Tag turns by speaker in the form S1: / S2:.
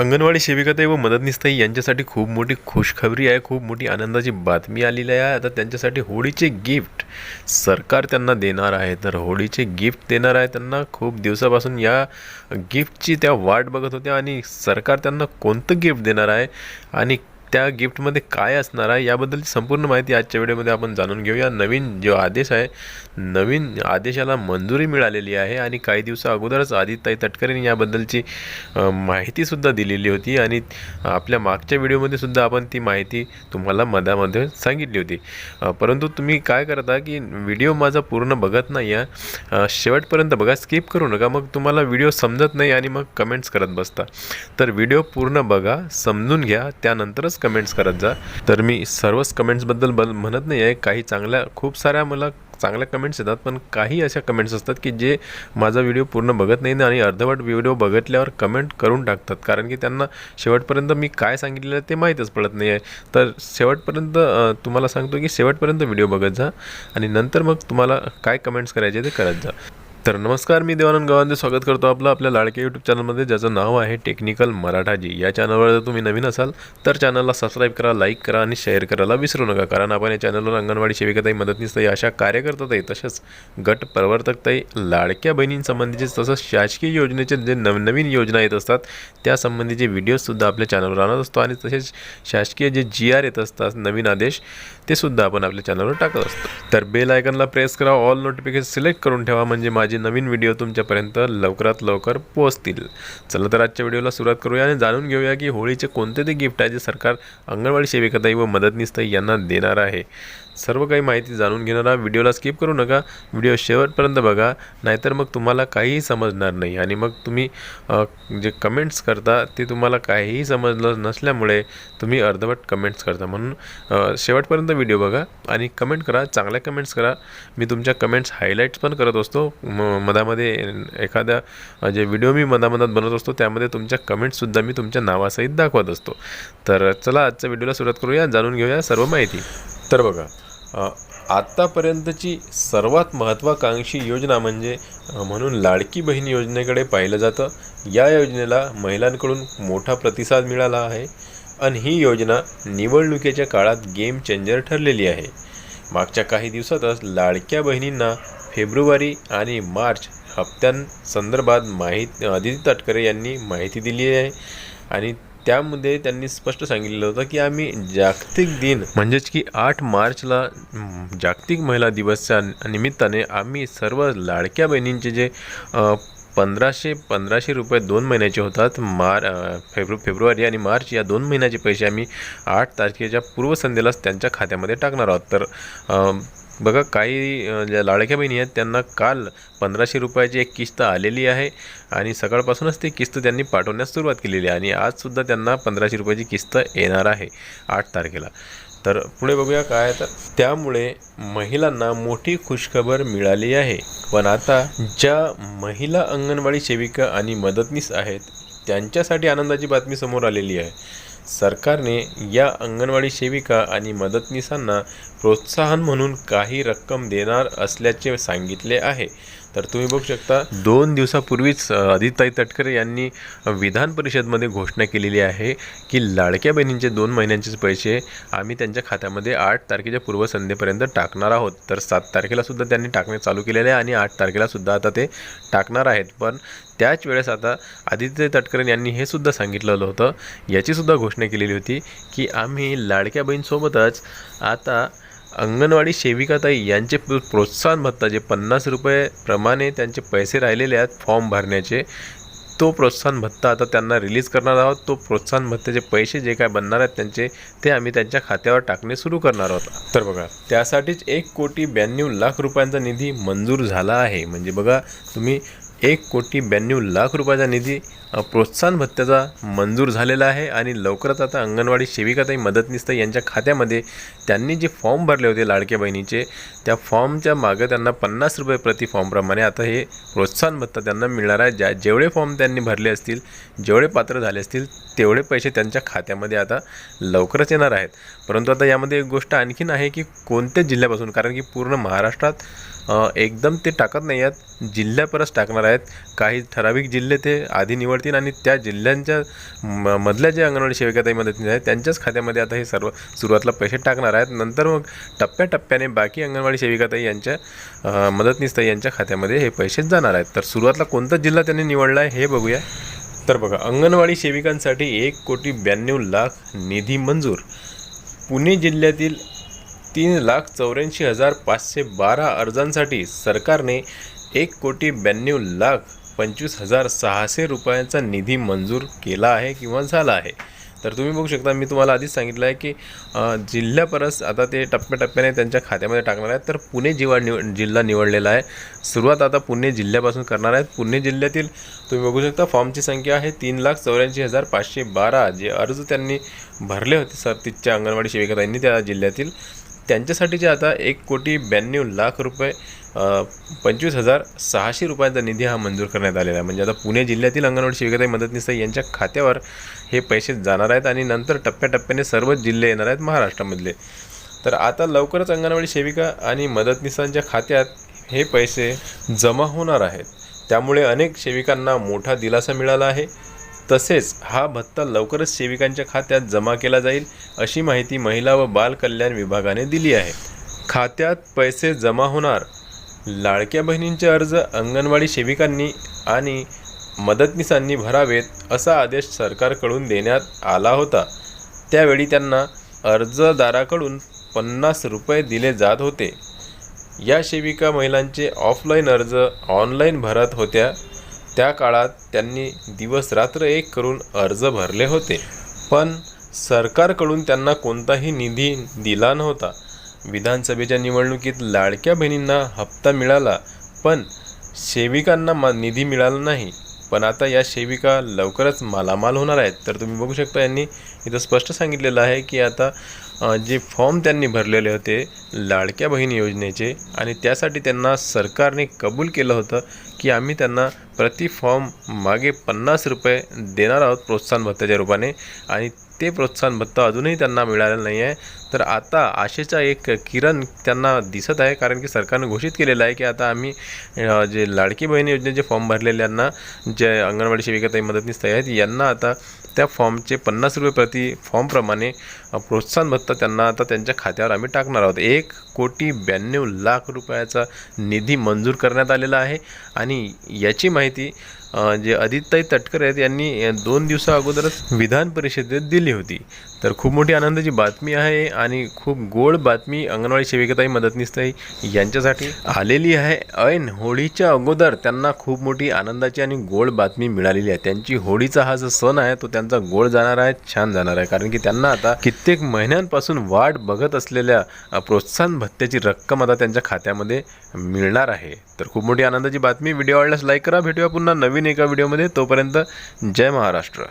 S1: अंगणवाडी सेविकाताई व मदतनीसताई यांच्यासाठी खूप मोठी खुशखबरी आहे. खूप मोठी आनंदाची बातमी आलेली आहे. आता त्यांच्यासाठी होळीचे गिफ्ट सरकार त्यांना देणार आहे. तर होळीचे गिफ्ट देणार आहे त्यांना. खूप दिवसापासून या गिफ्टची त्या वाट बघत होत्या आणि सरकार त्यांना कोणतं गिफ्ट देणार आहे? आणि त्या गिफ्टमध्ये काय असणार आहे याबद्दलची संपूर्ण माहिती आजच्या व्हिडिओमध्ये आपण जाणून घेऊया. नवीन जो आदेश आहे नवीन आदेशाला मंजुरी मिळालेली आहे आणि काही दिवसा अगोदरच आदिताई तटकरेंनी याबद्दलची माहितीसुद्धा दिलेली होती आणि आपल्या मागच्या व्हिडिओमध्ये सुद्धा आपण ती माहिती तुम्हाला मधामध्ये सांगितली होती. परंतु तुम्ही काय करता की व्हिडिओ माझा पूर्ण बघत नाही आहे. शेवटपर्यंत बघा स्किप करू नका. मग तुम्हाला व्हिडिओ समजत नाही आणि मग कमेंट्स करत बसता. तर व्हिडिओ पूर्ण बघा समजून घ्या. त्यानंतरच कमेंट्स करत जा. तर मी सर्वच कमेंट्सबद्दल बल म्हणत नाही आहे. काही चांगल्या खूप साऱ्या मला चांगल्या कमेंट्स येतात पण काही अशा कमेंट्स असतात की जे माझा व्हिडिओ पूर्ण बघत नाही आणि अर्धवट व्हिडिओ बघितल्यावर कमेंट करून टाकतात. कारण की त्यांना शेवटपर्यंत मी काय सांगितलेलं आहे ते माहीतच पडत नाही आहे. तर शेवटपर्यंत तुम्हाला सांगतो की शेवटपर्यंत व्हिडिओ बघत जा आणि नंतर मग तुम्हाला काय कमेंट्स करायचे ते करत जा. तर नमस्कार मी देवानंद गवांदे. स्वागत करतो आपलं आपल्या लाडके यूट्यूब चॅनलमध्ये ज्याचं नाव आहे टेक्निकल मराठाजी या चॅनलवर जर तुम्ही नवीन असाल तर चॅनलला सबस्क्राईब करा लाईक करा आणि शेअर करायला विसरू नका. कारण आपण या चॅनलवर अंगणवाडी सेविकाताई मदतनीसताई अशा कार्यकर्ताताई तसेच गट प्रवर्तकताई लाडक्या बहिणींसंबंधीचे तसंच शासकीय योजनेचे जे नवनवीन योजना येत असतात त्यासंबंधीचे व्हिडिओजसुद्धा आपल्या चॅनलवर आणत असतो आणि तसेच शासकीय जे जी आर येत असतात नवीन आदेश ते सुद्धा आपण आपल्या चॅनलवर टाकत असतो. तर बेल आयकनला प्रेस करा ऑल नोटिफिकेशन सिलेक्ट करून ठेवा. म्हणजे माझे नवीन व्हिडिओ तुमच्यापर्यंत लवकरात लवकर पोहोचतील. चला तर आजच्या व्हिडिओला सुरुवात करूया आणि जाणून घेऊया की होळीचे कोणते ते गिफ्ट आहे जे सरकार अंगणवाडी सेविकाताई व मदतनीसताई यांना देणार आहे. सर्व काही माहिती जाणून घेणारा व्हिडिओला स्किप करू नका. व्हिडिओ शेवटपर्यंत बघा. नाहीतर मग तुम्हाला काहीही समजणार नाही. आणि मग तुम्ही जे कमेंट्स करता ते तुम्हाला काहीही समजलं नसल्यामुळे तुम्ही अर्धवट कमेंट्स करता. म्हणून शेवटपर्यंत व्हिडिओ बघा आणि कमेंट करा. चांगल्या कमेंट्स करा. मी तुमच्या कमेंट्स हायलाईट्स पण करत असतो. म मधामध्ये एखाद्या जे व्हिडिओ मी मधामधात बनवत असतो त्यामध्ये तुमच्या कमेंट्ससुद्धा मी तुमच्या नावासहित दाखवत असतो. तर चला आजच्या व्हिडिओला सुरुवात करूया जाणून घेऊया सर्व माहिती. तर बघा आत्तापर्यंतची सर्वात महत्त्वाकांक्षी योजना म्हणजे म्हणून लाडकी बहीण योजनेकडे पाहिलं जातं. या योजनेला महिलांकडून मोठा प्रतिसाद मिळाला आहे आणि ही योजना निवडणुकीच्या काळात गेम चेंजर ठरलेली आहे. मागच्या काही दिवसातच लाडक्या बहिणींना फेब्रुवारी आणि मार्च हप्त्यांसंदर्भात माहिती आदिती तटकरे यांनी माहिती दिली आहे. आणि त्यामध्ये त्यांनी स्पष्ट सांगितलेलं होतं की आम्ही जागतिक दिन म्हणजेच की आठ मार्चला जागतिक महिला दिवसच्या निमित्ताने आम्ही सर्व लाडक्या बहिणींचे जे पंधराशे पंधराशे रुपये दोन महिन्याचे होतात मार फेब्रु फेब्रुवारी आणि मार्च या दोन महिन्याचे पैसे आम्ही आठ तारखेच्या पूर्वसंध्येलाच त्यांच्या खात्यामध्ये टाकणार आहोत. तर बघा काही ज्या लाडक्या बहिणी आहेत त्यांना काल पंधराशे रुपयाची एक किस्त आलेली आहे आणि सकाळपासूनच ती किस्त त्यांनी पाठवण्यास सुरुवात केलेली आहे आणि आजसुद्धा त्यांना पंधराशे रुपयाची किस्त येणार आहे आठ तारखेला. तर पुढे बघूया काय तर त्यामुळे महिलांना मोठी खुशखबर मिळाली आहे. पण आता ज्या महिला अंगणवाडी सेविका आणि मदतनीस आहेत त्यांच्यासाठी आनंदाची बातमी समोर आलेली आहे. सरकारने या अंगणवाडी सेविका आणि मदतनीसांना प्रोत्साहन म्हणून काही रक्कम देणार असल्याचे सांगितले आहे. तर तुम्ही बघू शकता दोन दिवसापूर्वीच अ, आदिताई तटकरे यांनी विधान परिषदमध्ये घोषणा केलेली आहे की लाडक्या बहिणींचे दोन महिन्यांचे पैसे आम्ही त्यांच्या खात्यामध्ये आठ तारखेच्या पूर्वसंध्येपर्यंत टाकणार आहोत. तर सात तारखेला सुद्धा त्यांनी टाकणे चालू केलेले आहे आणि आठ तारखेला सुद्धा आता ते टाकणार आहेत. पण त्याच वेळेस आता आदित्य तटकरे यांनी हे सुद्धा सांगितलेलं होतं याचीसुद्धा घोषणा केलेली होती की आम्ही लाडक्या बहीणसोबतच आता अंगणवाडी सेविकाताई यांचे प्रोत्साहन भत्ता जे पन्नास रुपये प्रमाणे त्यांचे पैसे राहिलेले आहेत फॉर्म भरण्याचे तो प्रोत्साहन भत्ता आता त्यांना रिलीज करणार आहोत. तो प्रोत्साहन भत्त्याचे पैसे जे काय बनणार आहेत त्यांचे ते आम्ही त्यांच्या खात्यावर टाकणे सुरू करणार आहोत. तर बघा त्यासाठीच एक कोटी ब्याण्णव लाख रुपयांचा निधी मंजूर झाला आहे. म्हणजे बघा तुम्ही एक कोटी ब्याण्णव लाख रुपयाचा निधी प्रोत्साहन भत्त्याचा मंजूर झालेला आहे आणि लवकरच आता अंगणवाडी सेविकाताई मदतनीसताई यांच्या खात्यामध्ये त्यांनी जे फॉर्म भरले होते लाडक्या बहिणीचे त्या फॉर्मच्या मागं त्यांना पन्नास रुपये प्रति फॉर्मप्रमाणे आता हे प्रोत्साहन भत्ता त्यांना मिळणार आहे. ज्या जेवढे फॉर्म त्यांनी भरले असतील जेवढे पात्र झाले असतील तेवढे पैसे त्यांच्या खात्यामध्ये आता लवकरच येणार आहेत. परंतु आता यामध्ये एक गोष्ट आणखीन आहे की कोणत्या जिल्ह्यापासून? कारण की पूर्ण महाराष्ट्रात एकदम ते टाकत नाही आहेत. जिल्ह्यापरच टाकणार आहेत. काही ठराविक जिल्हे ते आधी निवडतील आणि त्या जिल्ह्यांच्या म मधल्या जे अंगणवाडी सेविकाताई मदतीने आहेत त्यांच्याच खात्यामध्ये आता हे सर्व सुरुवातीला पैसे टाकणार आहेत. नंतर मग टप्प्याटप्प्याने बाकी अंगणवाडी सेविकाताई यांच्या मदतनीसताई यांच्या खात्यामध्ये हे पैसे जाणार आहेत. तर सुरुवातला कोणता जिल्हा त्यांनी निवडला आहे हे बघूया. तर बघा अंगणवाडी सेविकांसाठी एक कोटी ब्याण्णव लाख निधी मंजूर. पुणे जिल्ह्यातील तीन लाख चौऱ्याऐंशी हजार पाचशे बारा अर्जांसाठी सरकारने एक कोटी ब्याण्णव लाख पंचवीस हजार सहाशे रुपयांचा निधी मंजूर केला आहे किंवा झाला आहे. तर तुम्ही बघू शकता मी तुम्हाला आधीच सांगितलं आहे की जिल्ह्यापरस आता ते टप्प्याटप्प्याने त्यांच्या खात्यामध्ये टाकणार आहेत. तर पुणे जिवा निव जिल्हा निवडलेला आहे. सुरुवात आता पुणे जिल्ह्यापासून करणार आहेत. पुणे जिल्ह्यातील तुम्ही बघू शकता फॉर्मची संख्या आहे तीन लाख चौऱ्याऐंशी हजार पाचशे बारा जे अर्ज त्यांनी भरले होते सर तिथच्या अंगणवाडी सेविकाताईंनी त्या जिल्ह्यातील. त्यांच्यासाठीचे आता एक कोटी ब्याण्णव लाख रुपये पंचवीस हजार सहाशे रुपयांचा निधी हा मंजूर करण्यात आलेला आहे. म्हणजे आता पुणे जिल्ह्यातील अंगणवाडी सेविकाताई मदतनीस यांच्या खात्यावर हे पैसे जाणार आहेत आणि नंतर टप्प्याटप्प्याने सर्वच जिल्हे येणार आहेत महाराष्ट्रामधले. तर आता लवकरच अंगणवाडी सेविका आणि मदतनीसांच्या खात्यात हे पैसे जमा होणार आहेत. त्यामुळे अनेक सेविकांना मोठा दिलासा मिळाला आहे. तसेच हा भत्ता लवकरच सेविकांच्या खात्यात जमा केला जाईल अशी माहिती महिला व बाल कल्याण विभागाने दिली आहे. खात्यात पैसे जमा होणार लाडक्या बहिणींचे अर्ज अंगणवाडी सेविकांनी आणि मदतनीसांनी भरावेत असा आदेश सरकारकडून देण्यात आला होता. त्यावेळी त्यांना अर्जदाराकडून पन्नास रुपये दिले जात होते. या सेविका महिलांचे ऑफलाईन अर्ज ऑनलाईन भरत होत्या. त्या काळात त्यांनी दिवस रात्र एक करून अर्ज भरले होते. पण सरकारकडून त्यांना कोणताही निधी दिला नव्हता. विधानसभेच्या निवडणुकीत लाडक्या बहिणींना हप्ता मिळाला पण सेविकांना मा निधी मिळाला नाही. पण आता या सेविका लवकरच मालामाल होणार आहेत. तर तुम्ही बघू शकता यांनी इथं स्पष्ट सांगितलेलं आहे की आता जे फॉर्म त्यांनी भरलेले होते लाडक्या बहीण योजनेचे आणि त्यासाठी त्यांना सरकारने कबूल केलं होतं की आम्ही त्यांना प्रति फॉर्म मागे पन्नास रुपये देणार आहोत प्रोत्साहन भत्त्याच्या रूपाने. आणि ते प्रोत्साहन भत्ता अजूनही त्यांना मिळालेलं नाही आहे. तर आता आशेचा एक किरण त्यांना दिसत आहे कारण की सरकारनं घोषित केलेलं आहे की आता आम्ही जे लाडकी बहीण योजनेचे फॉर्म भरलेल्यांना जे अंगणवाडी सेविकाताई मदतनीस आहेत यांना आता त्या फॉर्मचे पन्नास रुपये प्रति फॉर्मप्रमाणे प्रोत्साहन भत्ता त्यांना आता त्यांच्या खात्यावर आम्ही टाकणार आहोत. एक कोटी ब्याण्णव लाख रुपयाचा निधी मंजूर करण्यात आलेला आहे. आणि याची माहिती माहिती. जे अदितताई तटकर आहेत यांनी दोन दिवसा अगोदरच विधान परिषदेत दिली होती. तर खूप मोठी आनंदाची बातमी आहे आणि खूप गोड बातमी अंगणवाडी सेविकाताई मदतनीसताई यांच्यासाठी आलेली आहे. ऐन होळीच्या अगोदर त्यांना खूप मोठी आनंदाची आणि गोड बातमी मिळालेली आहे. त्यांची होळीचा हा जो सण आहे तो त्यांचा गोड जाणार आहे छान जाणार आहे. कारण की त्यांना आता कित्येक महिन्यांपासून वाट बघत असलेल्या प्रोत्साहन भत्त्याची रक्कम आता त्यांच्या खात्यामध्ये मिळणार आहे. तर खूप मोठी आनंदाची बातमी. व्हिडिओ आवडल्यास लाईक करा. भेटूया पुन्हा नवीन एका व्हिडिओमध्ये तोपर्यंत जय महाराष्ट्र.